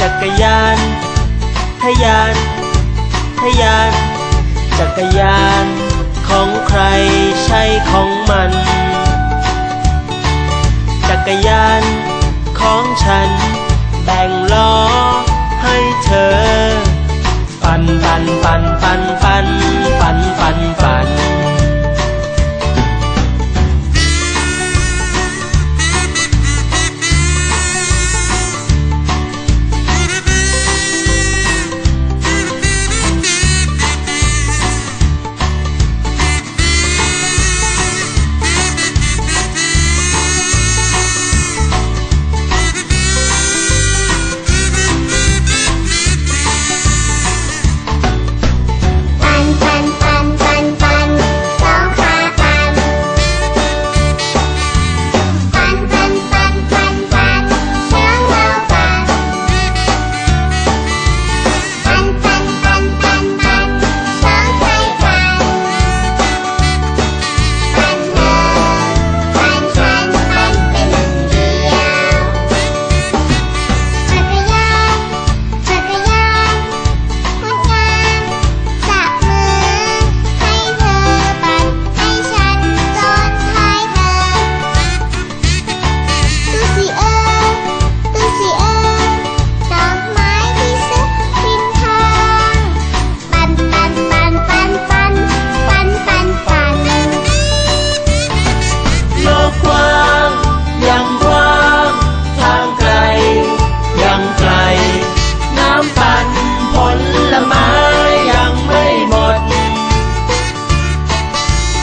จักรยานทยานทยาน จักรยานของใครใช่ของมัน จักรยานของฉันแบ่ง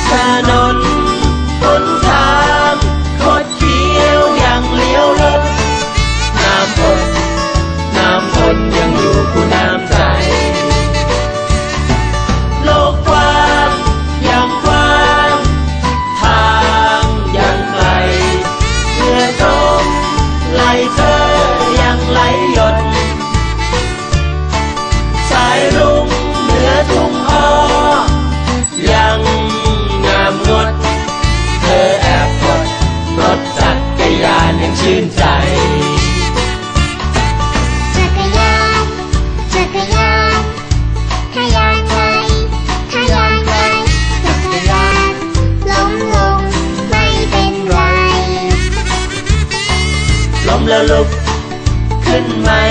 ถนนหนทาง ชื่นใจ จักรยาน จักรยานทะยานไปทะยานไปจักรยานล้มลงไม่เป็นไร ล้มแล้วลุกขึ้นใหม่